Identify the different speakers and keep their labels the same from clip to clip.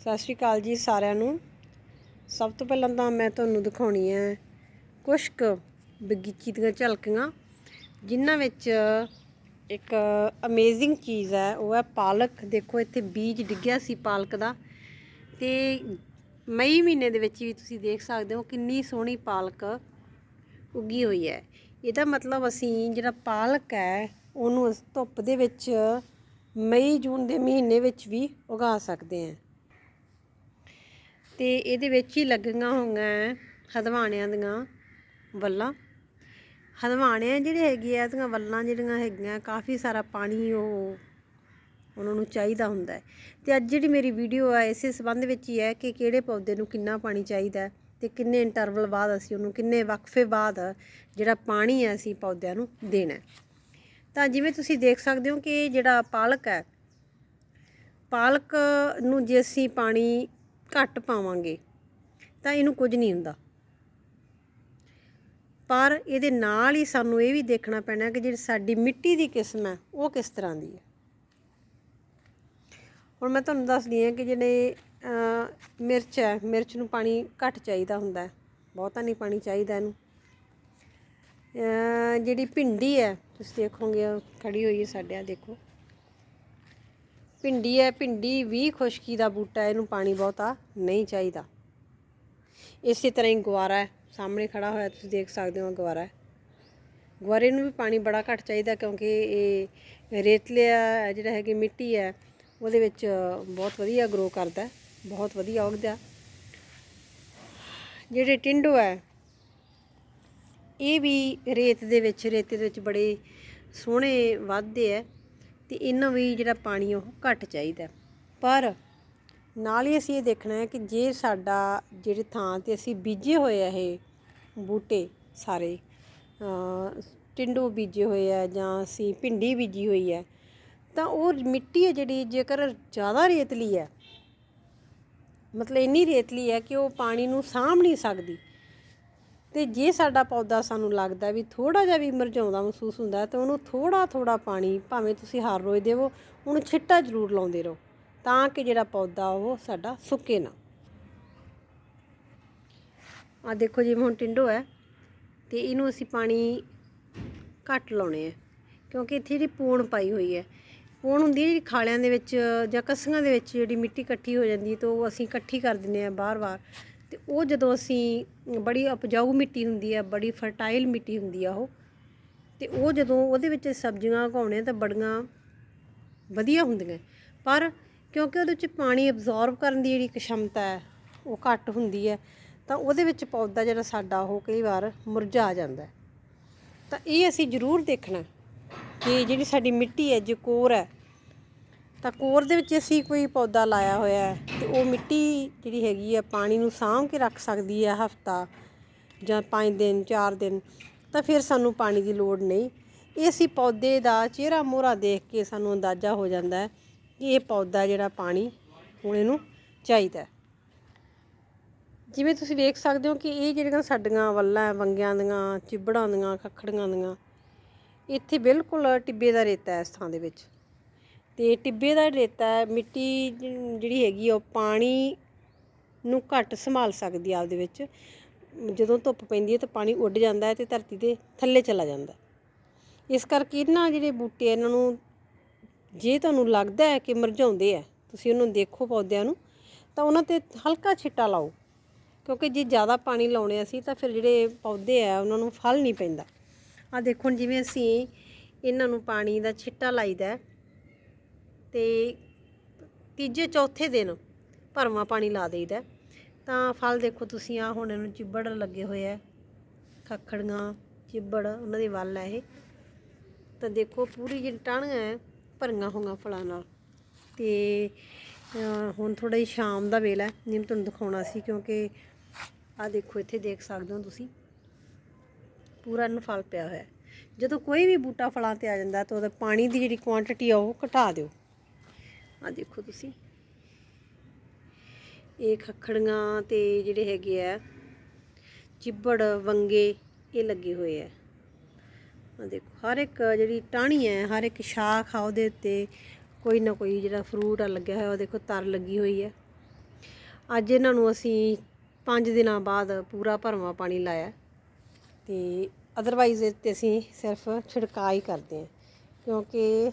Speaker 1: ਸਤਿ ਸ਼੍ਰੀ ਅਕਾਲ ਜੀ ਸਾਰਿਆਂ ਨੂੰ। ਸਭ ਤੋਂ ਪਹਿਲਾਂ ਤਾਂ ਮੈਂ ਤੁਹਾਨੂੰ ਦਿਖਾਉਣੀ ਹੈ ਕੁਛ ਕੁ ਬਗੀਚੀ ਦੀਆਂ ਝਲਕੀਆਂ, ਜਿਨ੍ਹਾਂ ਵਿੱਚ ਇੱਕ ਅਮੇਜ਼ਿੰਗ ਚੀਜ਼ ਹੈ, ਉਹ ਹੈ ਪਾਲਕ। ਦੇਖੋ, ਇੱਥੇ ਬੀਜ ਡਿੱਗਿਆ ਸੀ ਪਾਲਕ ਦਾ। ਤੇ ਮਈ ਮਹੀਨੇ ਦੇ ਵਿੱਚ ਵੀ ਤੁਸੀਂ ਦੇਖ ਸਕਦੇ ਹੋ ਕਿੰਨੀ ਸੋਹਣੀ ਪਾਲਕ ਉੱਗੀ ਹੋਈ ਹੈ। ਇਹਦਾ ਮਤਲਬ ਅਸੀਂ ਜਿਹੜਾ ਪਾਲਕ ਹੈ, ਉਹਨੂੰ ਧੁੱਪ ਦੇ ਵਿੱਚ ਮਈ ਜੂਨ ਦੇ ਮਹੀਨੇ ਵਿੱਚ ਵੀ ਉਗਾ ਸਕਦੇ ਹਾਂ। ਤੇ ਇਹਦੇ ਵਿੱਚ ਹੀ ਲੱਗੀਆਂ ਹੋਈਆਂ ਹਦਵਾਣਿਆਂ ਦੀਆਂ ਵੱਲਾਂ। ਹਦਵਾਣੇ ਜਿਹੜੇ ਹੈਗੇ ਆ, ਇਹਦੀਆਂ ਵੱਲਾਂ ਜਿਹੜੀਆਂ ਹੈਗੀਆਂ, ਕਾਫੀ ਸਾਰਾ ਪਾਣੀ ਉਹ ਉਹਨਾਂ ਨੂੰ ਚਾਹੀਦਾ ਹੁੰਦਾ ਹੈ ਤੇ ਅੱਜ ਜਿਹੜੀ ਮੇਰੀ ਵੀਡੀਓ ਹੈ ਇਸੇ ਸੰਬੰਧ ਵਿੱਚ ਹੀ ਹੈ ਕਿ ਕਿਹੜੇ ਪੌਦੇ ਨੂੰ ਕਿੰਨਾ ਪਾਣੀ ਚਾਹੀਦਾ ਹੈ ਤੇ ਕਿੰਨੇ ਇੰਟਰਵਲ ਬਾਅਦ ਅਸੀਂ ਉਹਨੂੰ, ਕਿੰਨੇ ਵਕਫੇ ਬਾਅਦ ਜਿਹੜਾ ਪਾਣੀ ਹੈ ਅਸੀਂ ਪੌਦਿਆਂ ਨੂੰ ਦੇਣਾ ਤਾਂ ਜਿਵੇਂ ਤੁਸੀਂ ਦੇਖ ਸਕਦੇ ਹੋ ਕਿ ਜਿਹੜਾ ਪਾਲਕ ਹੈ ਪਾਲਕ ਨੂੰ ਜੇ ਅਸੀਂ ਪਾਣੀ ਘੱਟ ਪਾਵਾਂਗੇ, ਤਾਂ ਇਹਨੂੰ ਕੁਝ ਨਹੀਂ ਹੁੰਦਾ। ਪਰ ਇਹਦੇ ਨਾਲ ਹੀ ਸਾਨੂੰ ਇਹ ਵੀ ਦੇਖਣਾ ਪੈਣਾ ਕਿ ਜਿਹੜੀ ਸਾਡੀ ਮਿੱਟੀ ਦੀ ਕਿਸਮ ਹੈ, ਉਹ ਕਿਸ ਤਰ੍ਹਾਂ ਦੀ ਹੈ। ਹੁਣ ਮੈਂ ਤੁਹਾਨੂੰ ਦੱਸਦੀ ਹਾਂ ਕਿ ਜਿਹੜੇ ਮਿਰਚ ਹੈ, ਮਿਰਚ ਨੂੰ ਪਾਣੀ ਘੱਟ ਚਾਹੀਦਾ ਹੁੰਦਾ ਹੈ, ਬਹੁਤਾ ਨਹੀਂ ਪਾਣੀ ਚਾਹੀਦਾ ਇਹਨੂੰ। ਜਿਹੜੀ ਭਿੰਡੀ ਹੈ, ਤੁਸੀਂ ਦੇਖੋਗੇ, ਉਹ ਖੜੀ ਹੋਈ ਹੈ ਸਾਡੇ ਆ ਦੇਖੋ। ਭਿੰਡੀ ਹੈ, ਭਿੰਡੀ ਵੀ ਖੁਸ਼ਕੀ ਦਾ ਬੂਟਾ ਇਹਨੂੰ ਪਾਣੀ ਬਹੁਤਾ ਨਹੀਂ ਚਾਹੀਦਾ। ਇਸੇ ਤਰ੍ਹਾਂ ਹੀ ਗੁਆਰਾ ਹੈ, ਸਾਹਮਣੇ ਖੜਾ ਹੋਇਆ ਤੁਸੀਂ ਦੇਖ ਸਕਦੇ ਹੋ ਗੁਆਰਾ ਹੈ। ਗੁਆਰੇ ਨੂੰ ਵੀ ਪਾਣੀ ਬੜਾ ਘੱਟ ਚਾਹੀਦਾ ਕਿਉਂਕਿ ਇਹ ਰੇਤਲਿਆ ਜਿਹੜਾ ਹੈਗੀ ਮਿੱਟੀ ਹੈ, ਉਹਦੇ ਵਿੱਚ ਬਹੁਤ ਵਧੀਆ ਗਰੋ ਕਰਦਾ ਬਹੁਤ ਵਧੀਆ ਉੱਗਦਾ ਜਿਹੜੇ ਟਿੰਡੋ ਹੈ, ਇਹ ਵੀ ਰੇਤ ਦੇ ਵਿੱਚ, ਰੇਤੇ ਦੇ ਵਿੱਚ ਬੜੇ ਸੋਹਣੇ ਵੱਧਦੇ ਹੈ। ਤੇ ਇਹਨਾਂ ਵੀ ਜਿਹੜਾ ਪਾਣੀ ਉਹ ਘੱਟ ਚਾਹੀਦਾ ਪਰ ਨਾਲ ਹੀ ਅਸੀਂ ਇਹ ਦੇਖਣਾ ਹੈ ਕਿ ਜੇ ਸਾਡਾ ਜਿਹੜੇ ਥਾਂ ਤੇ ਅਸੀਂ ਬੀਜੇ ਹੋਏ ਆ ਇਹ ਬੂਟੇ ਸਾਰੇ ਅ, ਟਿੰਡੋ ਬੀਜੇ ਹੋਏ ਆ ਜਾਂ ਅਸੀਂ ਭਿੰਡੀ ਬੀਜੀ ਹੋਈ ਹੈ ਤਾਂ ਉਹ ਮਿੱਟੀ ਹੈ ਜਿਹੜੀ ਜੇਕਰ ਜ਼ਿਆਦਾ ਰੇਤਲੀ ਹੈ ਮਤਲਬ ਇੰਨੀ ਰੇਤਲੀ ਹੈ ਕਿ ਉਹ ਪਾਣੀ ਨੂੰ ਸਾਂਭ ਨਹੀਂ ਸਕਦੀ। ਤੇ ਜੇ ਸਾਡਾ ਪੌਦਾ ਸਾਨੂੰ ਲੱਗਦਾ ਵੀ ਥੋੜਾ ਜਿਹਾ ਵੀ ਮੁਰਝਾਉਂਦਾ, ਮਹਿਸੂਸ ਹੁੰਦਾ, ਤਾਂ ਉਹਨੂੰ ਥੋੜਾ ਥੋੜਾ ਪਾਣੀ, ਭਾਵੇਂ ਤੁਸੀਂ ਹਰ ਰੋਜ਼ ਦੇਵੋ, ਉਹਨੂੰ ਛਿੱਟਾ ਜ਼ਰੂਰ ਲਾਉਂਦੇ ਰਹੋ, ਤਾਂ ਕਿ ਜਿਹੜਾ ਪੌਦਾ ਉਹ ਸਾਡਾ ਸੁੱਕੇ ਨਾ। ਆ ਦੇਖੋ ਜਿਵੇਂ ਹੁਣ ਟਿੰਡੋ ਹੈ, ਤੇ ਇਹਨੂੰ ਅਸੀਂ ਪਾਣੀ ਘੱਟ ਲਾਉਣੇ ਆ, ਕਿਉਂਕਿ ਇੱਥੇ ਜਿਹੜੀ ਪੂਣ ਪਾਈ ਹੋਈ ਹੈ, ਪੂਣ ਹੁੰਦੀ ਹੈ ਜਿਹੜੀ ਖਾਲਿਆਂ ਦੇ ਵਿੱਚ ਜਾਂ ਕੱਸੀਆਂ ਦੇ ਵਿੱਚ ਜਿਹੜੀ ਮਿੱਟੀ ਇਕੱਠੀ ਹੋ ਜਾਂਦੀ ਤਾਂ ਉਹ ਅਸੀਂ ਇਕੱਠੀ ਕਰ ਦਿੰਦੇ ਆ ਬਾਰ-ਬਾਰ ਤੇ ਉਹ ਜਦੋਂ ਅਸੀਂ ਬੜੀ ਉਪਜਾਊ ਮਿੱਟੀ ਹੁੰਦੀ ਹੈ ਬੜੀ ਫਰਟਾਈਲ ਮਿੱਟੀ ਹੁੰਦੀ ਆ ਉਹ, ਤੇ ਉਹ ਜਦੋਂ ਉਹਦੇ ਵਿੱਚ ਸਬਜ਼ੀਆਂ ਉਗਾਉਣੇ ਤਾਂ ਬੜੀਆਂ ਵਧੀਆ ਹੁੰਦੀਆਂ। ਪਰ ਕਿਉਂਕਿ ਉਹਦੇ ਵਿੱਚ ਪਾਣੀ ਐਬਜ਼ੌਰਬ ਕਰਨ ਦੀ ਜਿਹੜੀ ਕਸ਼ਮਤਾ ਹੈ, ਉਹ ਘੱਟ ਹੁੰਦੀ ਹੈ, ਤਾਂ ਉਹਦੇ ਵਿੱਚ ਪੌਦਾ ਜਿਹੜਾ ਸਾਡਾ ਉਹ ਕਈ ਵਾਰ ਮੁਰਝਾ ਜਾਂਦਾ ਤਾਂ ਇਹ ਅਸੀਂ ਜ਼ਰੂਰ ਦੇਖਣਾ ਕਿ ਜਿਹੜੀ ਸਾਡੀ ਮਿੱਟੀ ਹੈ, ਜੇ ਕੋਰ ਹੈ ਤਾਂ ਕੋਰ ਦੇ ਵਿੱਚ ਅਸੀਂ ਕੋਈ ਪੌਦਾ ਲਾਇਆ ਹੋਇਆ ਹੈ ਤੇ ਉਹ ਮਿੱਟੀ ਜਿਹੜੀ ਹੈਗੀ ਹੈ ਪਾਣੀ ਨੂੰ ਸਾਂਭ ਕੇ ਰੱਖ ਸਕਦੀ ਹੈ ਹਫਤਾ ਜਾਂ 5 ਦਿਨ 4 ਦਿਨ, ਤਾਂ ਫਿਰ ਸਾਨੂੰ ਪਾਣੀ ਦੀ ਲੋੜ ਨਹੀਂ। ਇਹ ਅਸੀਂ ਪੌਦੇ ਦਾ ਚਿਹਰਾ ਮੋਹਰਾ ਦੇਖ ਕੇ ਸਾਨੂੰ ਅੰਦਾਜ਼ਾ ਹੋ ਜਾਂਦਾ ਹੈ ਕਿ ਇਹ ਪੌਦਾ ਜਿਹੜਾ ਪਾਣੀ ਹੁਣ ਇਹਨੂੰ ਚਾਹੀਦਾ ਜਿਵੇਂ ਤੁਸੀਂ ਵੇਖ ਸਕਦੇ ਹੋ ਕਿ ਇਹ ਜਿਹੜੀਆਂ ਸਾਡੀਆਂ ਵੱਲਾਂ ਵੰਗਿਆਂ ਦੀਆਂ, ਚਿਬੜਾਂ ਦੀਆਂ, ਖੱਖੜੀਆਂ ਦੀਆਂ, ਇੱਥੇ ਬਿਲਕੁਲ ਟਿੱਬੇ ਦਾ ਰੇਤਾ ਹੈ ਇਸ ਥਾਂ ਦੇ ਵਿੱਚ। ਅਤੇ ਟਿੱਬੇ ਦਾ ਰੇਤਾ ਹੈ, ਮਿੱਟੀ ਜਿਹੜੀ ਹੈਗੀ ਆ ਉਹ ਪਾਣੀ ਨੂੰ ਘੱਟ ਸੰਭਾਲ ਸਕਦੀ ਆਪਦੇ ਵਿੱਚ। ਜਦੋਂ ਧੁੱਪ ਪੈਂਦੀ ਹੈ ਤਾਂ ਪਾਣੀ ਉੱਡ ਜਾਂਦਾ ਹੈ ਤੇ ਧਰਤੀ ਦੇ ਥੱਲੇ ਚਲਾ ਜਾਂਦਾ ਇਸ ਕਰਕੇ ਇਹਨਾਂ ਜਿਹੜੇ ਬੂਟੇ ਇਹਨਾਂ ਨੂੰ ਜੇ ਤੁਹਾਨੂੰ ਲੱਗਦਾ ਹੈ ਕਿ ਮਰਝਾਉਂਦੇ ਆ ਤੁਸੀਂ ਉਹਨੂੰ ਦੇਖੋ ਪੌਦਿਆਂ ਨੂੰ ਤਾਂ ਉਹਨਾਂ ਤੇ ਹਲਕਾ ਛਿੱਟਾ ਲਾਓ। ਕਿਉਂਕਿ ਜੇ ਜ਼ਿਆਦਾ ਪਾਣੀ ਲਾਉਣੇ ਅਸੀਂ ਤਾਂ ਫਿਰ ਜਿਹੜੇ ਪੌਦੇ ਆ ਉਹਨਾਂ ਨੂੰ ਫਲ ਨਹੀਂ ਪੈਂਦਾ। ਆ ਦੇਖੋ ਜਿਵੇਂ ਅਸੀਂ ਇਹਨਾਂ ਨੂੰ ਪਾਣੀ ਦਾ ਛਿੱਟਾ ਲਾਈਦਾ ਹੈ ਤੇ ਤੀਜੇ ਚੌਥੇ ਦਿਨ ਭਰਵਾਂ ਪਾਣੀ ਲਾ ਦੇਈਦਾ ਤਾਂ ਫਲ ਦੇਖੋ ਤੁਸੀਂ ਆ ਹੁਣ ਇਹਨੂੰ ਚਿੱਬੜ ਲੱਗੇ ਹੋਏ ਆ। ਖੱਖੜੀਆਂ, ਚਿੱਬੜ, ਉਹਨਾਂ ਦੇ ਵੱਲ ਆ ਇਹ। ਤਾਂ ਦੇਖੋ ਪੂਰੀ ਜਿਹੜੀ ਟਾਹਣੀਆਂ ਹੈ, ਭਰੀਆਂ ਹੋਈਆਂ ਫਲਾਂ ਨਾਲ। ਤੇ ਹੁਣ ਥੋੜਾ ਜਿਹਾ ਸ਼ਾਮ ਦਾ ਵੇਲਾ ਹੈ ਜਿਵੇਂ ਤੁਹਾਨੂੰ ਦਿਖਾਉਣਾ ਸੀ, ਕਿਉਂਕਿ ਆ ਦੇਖੋ, ਇੱਥੇ ਦੇਖ ਸਕਦੇ ਹੋ ਤੁਸੀਂ। ਪੂਰਾ ਇਹਨੂੰ ਫਲ ਪਿਆ ਹੋਇਆ ਜਦੋਂ ਕੋਈ ਵੀ ਬੂਟਾ ਫਲਾਂ ਤੇ ਆ ਜਾਂਦਾ ਤਾਂ ਉਹਦਾ ਪਾਣੀ ਦੀ ਜਿਹੜੀ ਕੁਆਂਟੀਟੀ ਆ, ਉਹ ਘਟਾ ਦਿਓ। ਆ ਦੇਖੋ ਤੁਸੀਂ। ਇਹ ਖੱਖੜੀਆਂ ਤੇ ਜਿਹੜੇ ਹੈਗੇ ਆ, ਚਿੱਬੜ ਵੰਗੇ ਇਹ ਲੱਗੇ ਹੋਏ ਆ। ਆ ਦੇਖੋ, ਹਰ ਇੱਕ ਜਿਹੜੀ ਟਾਹਣੀ ਹੈ, ਹਰ ਇੱਕ ਸ਼ਾਖ ਆ ਉਹਦੇ ਉੱਤੇ ਕੋਈ ਨਾ ਕੋਈ ਜਿਹੜਾ ਫਰੂਟ ਆ ਲੱਗਿਆ ਹੋਇਆ, ਉਹ ਦੇਖੋ ਤਰ ਲੱਗੀ ਹੋਈ ਹੈ ਅੱਜ ਇਹਨਾਂ ਨੂੰ ਅਸੀਂ 5 ਦਿਨਾਂ ਬਾਅਦ ਪੂਰਾ ਭਰਵਾਂ ਪਾਣੀ ਲਾਇਆ ਤੇ ਅਦਰਵਾਈਜ਼ ਇਹ ਤੇ ਅਸੀਂ ਸਿਰਫ ਛਿੜਕਾਅ ਹੀ ਕਰਦੇ ਹਾਂ, ਕਿਉਂਕਿ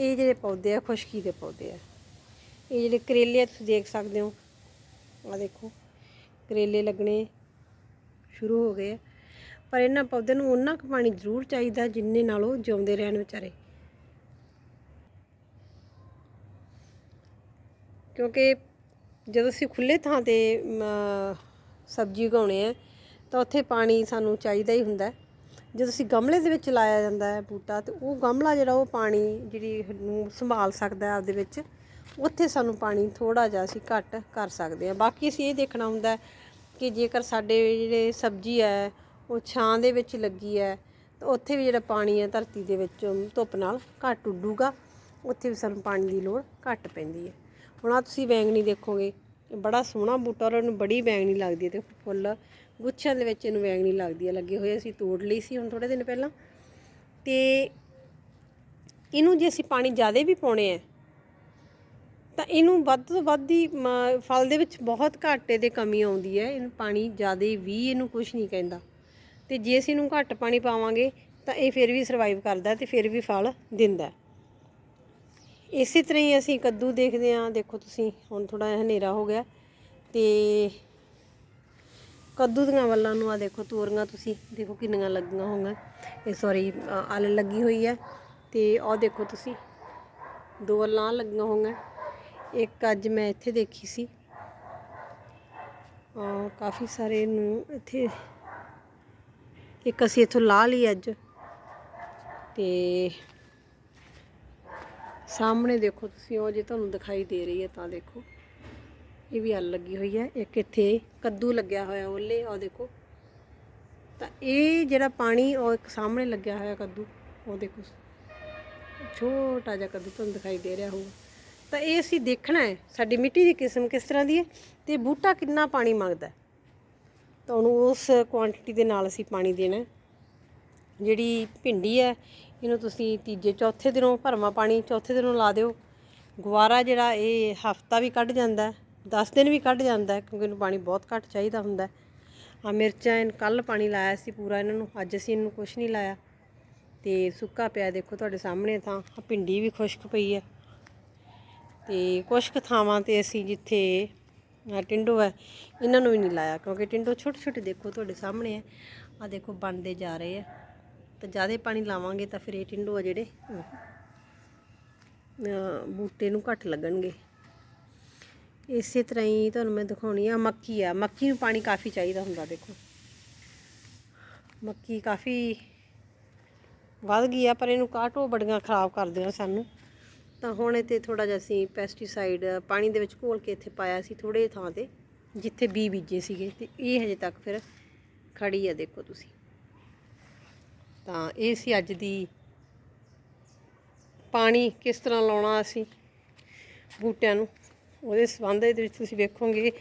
Speaker 1: ਇਹ ਜਿਹੜੇ ਪੌਦੇ ਆ, ਖੁਸ਼ਕੀ ਦੇ ਪੌਦੇ ਆ। ਇਹ ਜਿਹੜੇ ਕਰੇਲੇ ਆ, ਤੁਸੀਂ ਦੇਖ ਸਕਦੇ ਹੋ। ਆ ਦੇਖੋ, ਕਰੇਲੇ ਲੱਗਣੇ ਸ਼ੁਰੂ ਹੋ ਗਏ ਆ। ਪਰ ਇਹਨਾਂ ਪੌਦੇ ਨੂੰ ਉਹਨਾਂ ਕੁ ਪਾਣੀ ਜ਼ਰੂਰ ਚਾਹੀਦਾ ਜਿੰਨੇ ਨਾਲ ਉਹ ਜਿਉਂਦੇ ਰਹਿਣ ਵਿਚਾਰੇ। ਕਿਉਂਕਿ ਜਦੋਂ ਅਸੀਂ ਖੁੱਲੇ ਥਾਂ ਤੇ ਸਬਜ਼ੀ ਉਗਾਉਣੇ ਆ, ਤਾਂ ਉੱਥੇ ਪਾਣੀ ਸਾਨੂੰ ਚਾਹੀਦਾ ਹੀ ਹੁੰਦਾ। ਹੈ। ਜਦੋਂ ਅਸੀਂ ਗਮਲੇ ਦੇ ਵਿੱਚ ਲਾਇਆ ਜਾਂਦਾ ਹੈ ਬੂਟਾ, ਤੇ ਉਹ ਗਮਲਾ ਜਿਹੜਾ ਉਹ ਪਾਣੀ ਜਿਹੜੀ ਨੂੰ ਸੰਭਾਲ ਸਕਦਾ ਹੈ ਆਪਦੇ ਵਿੱਚ, ਉੱਥੇ ਸਾਨੂੰ ਪਾਣੀ ਥੋੜਾ ਜਿਹਾ ਅਸੀਂ ਘੱਟ ਕਰ ਸਕਦੇ ਹਾਂ ਬਾਕੀ ਅਸੀਂ ਇਹ ਦੇਖਣਾ ਹੁੰਦਾ ਕਿ ਜੇਕਰ ਸਾਡੇ ਜਿਹੜੇ ਸਬਜ਼ੀ ਹੈ, ਉਹ ਛਾਂ ਦੇ ਵਿੱਚ ਲੱਗੀ ਹੈ, ਤਾਂ ਉੱਥੇ ਵੀ ਜਿਹੜਾ ਪਾਣੀ ਹੈ ਧਰਤੀ ਦੇ ਵਿੱਚ ਧੁੱਪ ਨਾਲ ਘੱਟ ਉੱਡੂਗਾ, ਉੱਥੇ ਵੀ ਸਾਨੂੰ ਪਾਣੀ ਦੀ ਲੋੜ ਘੱਟ ਪੈਂਦੀ ਹੈ ਹੁਣ ਆ ਤੁਸੀਂ ਵੈਂਗਣੀ ਦੇਖੋਗੇ ਬੜਾ ਸੋਹਣਾ ਬੂਟਾ ਔਰ ਇਹਨੂੰ ਬੜੀ ਬੈਂਗਣੀ ਲੱਗਦੀ ਹੈ ਤੇ ਫੁੱਲ। ਗੁੱਛਾਂ ਦੇ ਵਿੱਚ ਇਹਨੂੰ ਬੈਂਗਣੀ ਲੱਗਦੀ ਹੈ ਲੱਗੇ ਹੋਏ ਅਸੀਂ ਤੋੜ ਲਈ ਸੀ ਹੁਣ ਥੋੜੇ ਦਿਨ ਪਹਿਲਾਂ। ਤੇ ਇਹਨੂੰ ਜੇ ਅਸੀਂ ਪਾਣੀ ਜ਼ਿਆਦਾ ਵੀ ਪਾਉਣੇ ਆ, ਤਾਂ ਇਹਨੂੰ ਵੱਧ ਤੋਂ ਵੱਧ ਹੀ, ਮ- ਫਲ ਦੇ ਵਿੱਚ ਬਹੁਤ ਘੱਟ ਇਹਦੇ ਕਮੀ ਆਉਂਦੀ ਹੈ। ਇਹਨੂੰ ਪਾਣੀ ਜ਼ਿਆਦਾ ਵੀ ਇਹਨੂੰ ਕੁਝ ਨਹੀਂ ਕਹਿੰਦਾ। ਤੇ ਜੇ ਅਸੀਂ ਇਹਨੂੰ ਘੱਟ ਪਾਣੀ ਪਾਵਾਂਗੇ, ਤਾਂ ਇਹ ਫਿਰ ਵੀ ਸਰਵਾਈਵ ਕਰਦਾ ਤੇ ਫਿਰ ਵੀ ਫਲ ਦਿੰਦਾ। ਇਸੇ ਤਰ੍ਹਾਂ ਹੀ ਅਸੀਂ ਕੱਦੂ ਦੇਖਦੇ ਹਾਂ। ਦੇਖੋ ਤੁਸੀਂ, ਹੁਣ ਥੋੜਾ ਜਿਹਾ ਹਨੇਰਾ ਹੋ ਗਿਆ ਤੇ ਕੱਦੂ ਦੀਆਂ ਵੱਲਾਂ ਨੂੰ ਆ ਦੇਖੋ, ਤੋਰੀਆਂ ਤੁਸੀਂ, ਦੇਖੋ ਕਿੰਨੀਆਂ ਲੱਗੀਆਂ ਹੋਈਆਂ। ਇਹ ਸੌਰੀ ਆਲ ਲੱਗੀ ਹੋਈ ਹੈ ਤੇ ਉਹ ਦੇਖੋ ਤੁਸੀਂ, ਦੋ ਵੱਲਾਂ ਲੱਗੀਆਂ ਹੋਈਆਂ। ਇੱਕ ਅੱਜ ਮੈਂ ਇੱਥੇ ਦੇਖੀ ਸੀ। ਕਾਫੀ ਸਾਰੇ ਨੂੰ ਇੱਥੇ, ਇੱਕ ਅਸੀਂ ਇੱਥੋਂ ਲਾ ਲਈ ਅੱਜ ਤੇ ਸਾਹਮਣੇ ਦੇਖੋ ਤੁਸੀਂ, ਉਹ ਜੇ ਤੁਹਾਨੂੰ ਦਿਖਾਈ ਦੇ ਰਹੀ ਹੈ ਤਾਂ ਦੇਖੋ। ਇਹ ਵੀ ਹਲ ਲੱਗੀ ਹੋਈ ਹੈ। ਇੱਕ ਇੱਥੇ ਕੱਦੂ ਲੱਗਿਆ ਹੋਇਆ ਉਹਲੇ ਉਹ ਦੇਖੋ। ਤਾਂ ਇਹ ਜਿਹੜਾ ਪਾਣੀ, ਉਹ ਇੱਕ ਸਾਹਮਣੇ ਲੱਗਿਆ ਹੋਇਆ ਕੱਦੂ, ਉਹ ਦੇਖੋ। ਛੋਟਾ ਜਿਹਾ ਕੱਦੂ ਤੁਹਾਨੂੰ ਦਿਖਾਈ ਦੇ ਰਿਹਾ ਹੋਊਗਾ। ਤਾਂ ਇਹ ਅਸੀਂ ਦੇਖਣਾ ਹੈ, ਸਾਡੀ ਮਿੱਟੀ ਦੀ ਕਿਸਮ ਕਿਸ ਤਰ੍ਹਾਂ ਦੀ ਹੈ ਤੇ ਬੂਟਾ ਕਿੰਨਾ ਪਾਣੀ ਮੰਗਦਾ ਤਾਂ ਉਹਨੂੰ ਉਸ ਕੁਆਂਟੀਟੀ ਦੇ ਨਾਲ ਅਸੀਂ ਪਾਣੀ ਦੇਣਾ ਜਿਹੜੀ ਭਿੰਡੀ ਹੈ ਇਹਨੂੰ ਤੁਸੀਂ ਤੀਜੇ, ਚੌਥੇ ਦਿਨੋਂ ਭਰਵਾਂ ਪਾਣੀ ਚੌਥੇ ਦਿਨੋਂ ਲਾ ਦਿਓ। ਗੁਆਰਾ ਜਿਹੜਾ, ਇਹ ਹਫਤਾ ਵੀ ਕੱਢ ਜਾਂਦਾ 10 ਦਿਨ ਵੀ ਕੱਢ ਜਾਂਦਾ ਕਿਉਂਕਿ ਇਹਨੂੰ ਪਾਣੀ ਬਹੁਤ ਘੱਟ ਚਾਹੀਦਾ ਹੁੰਦਾ ਆ ਮਿਰਚਾਂ, ਇਹਨ ਕੱਲ ਪਾਣੀ ਲਾਇਆ ਸੀ ਪੂਰਾ ਇਹਨਾਂ ਨੂੰ, ਅੱਜ ਅਸੀਂ ਇਹਨੂੰ ਕੁਝ ਨਹੀਂ ਲਾਇਆ। ਤੇ ਸੁੱਕਾ ਪਿਆ ਦੇਖੋ ਤੁਹਾਡੇ ਸਾਹਮਣੇ ਤਾਂ ਭਿੰਡੀ ਵੀ ਖੁਸ਼ਕ ਪਈ ਹੈ। ਤੇ ਕੁਛ ਕੁ ਥਾਵਾਂ ਤੇ ਅਸੀਂ ਜਿੱਥੇ ਟਿੰਡੋ ਹੈ, ਇਹਨਾਂ ਨੂੰ ਵੀ ਨਹੀਂ ਲਾਇਆ, ਕਿਉਂਕਿ ਟਿੰਡੋ ਛੋਟੇ ਛੋਟੇ ਦੇਖੋ ਤੁਹਾਡੇ ਸਾਹਮਣੇ ਹੈ। ਆ ਦੇਖੋ, ਬਣਦੇ ਜਾ ਰਹੇ ਆ ਤਾਂ ਜ਼ਿਆਦਾ ਪਾਣੀ ਲਾਵਾਂਗੇ ਤਾਂ ਫਿਰ ਇਹ ਟਿੰਡੋ ਆ ਜਿਹੜੇ ਉਹ, ਬੂਟੇ ਨੂੰ ਘੱਟ ਲੱਗਣਗੇ। ਇਸੇ ਤਰ੍ਹਾਂ ਹੀ ਤੁਹਾਨੂੰ ਮੈਂ ਦਿਖਾਉਣੀ ਆ ਮੱਕੀ ਆ। ਮੱਕੀ ਨੂੰ ਪਾਣੀ ਕਾਫੀ ਚਾਹੀਦਾ ਹੁੰਦਾ ਦੇਖੋ। ਮੱਕੀ ਕਾਫੀ ਵੱਧ ਗਈ ਆ ਪਰ ਇਹਨੂੰ ਕਾਟੋ ਬੜੀਆਂ ਖਰਾਬ ਕਰਦੇ ਆ ਸਾਨੂੰ। ਤਾਂ ਹੁਣ ਇਹ ਤੇ ਥੋੜਾ ਜਿਹਾ ਅਸੀਂ ਪੈਸਟੀਸਾਈਡ ਪਾਣੀ ਦੇ ਵਿੱਚ ਘੋਲ ਕੇ ਇੱਥੇ ਪਾਇਆ ਸੀ ਥੋੜੇ ਥਾਂ ਤੇ ਜਿੱਥੇ ਬੀ ਬੀਜੇ ਸੀਗੇ। ਤੇ ਇਹ ਹਜੇ ਤੱਕ ਫਿਰ ਖੜੀ ਆ ਦੇਖੋ ਤੁਸੀਂ। ਤਾਂ ਇਹ ਸੀ ਅੱਜ ਦੀ ਪਾਣੀ ਕਿਸ ਤਰ੍ਹਾਂ ਲਾਉਣਾ ਅਸੀਂ ਬੂਟਿਆਂ ਨੂੰ। ਉਹਦੇ ਸੰਬੰਧ ਦੇ ਵਿੱਚ ਤੁਸੀਂ ਵੇਖੋਗੇ।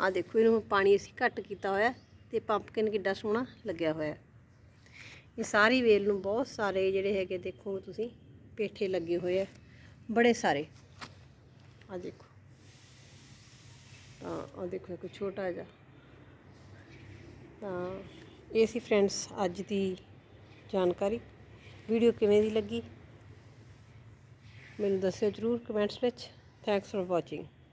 Speaker 1: ਆ ਦੇਖੋ, ਇਹਨੂੰ ਪਾਣੀ ਅਸੀਂ ਘੱਟ ਕੀਤਾ ਹੋਇਆ ਤੇ ਪੰਪਕਿਨ ਕਿੱਡਾ ਸੋਹਣਾ ਲੱਗਿਆ ਹੋਇਆ ਇਹ ਸਾਰੀ ਵੇਲ ਨੂੰ ਬਹੁਤ ਸਾਰੇ ਜਿਹੜੇ ਹੈਗੇ ਦੇਖੋ ਤੁਸੀਂ, ਪੇਠੇ ਲੱਗੇ ਹੋਏ ਆ ਬੜੇ ਸਾਰੇ। ਆ ਦੇਖੋ। ਤਾਂ ਆ ਦੇਖੋ ਇੱਕ ਛੋਟਾ ਜਿਹਾ। ਤਾਂ ਇਹ ਸੀ ਫਰੈਂਡਸ ਅੱਜ ਦੀ ਜਾਣਕਾਰੀ। ਵੀਡੀਓ ਕਿਵੇਂ ਦੀ ਲੱਗੀ? ਮੈਨੂੰ ਦੱਸਿਓ ਜਰੂਰ ਕਮੈਂਟਸ ਵਿੱਚ। Thanks for watching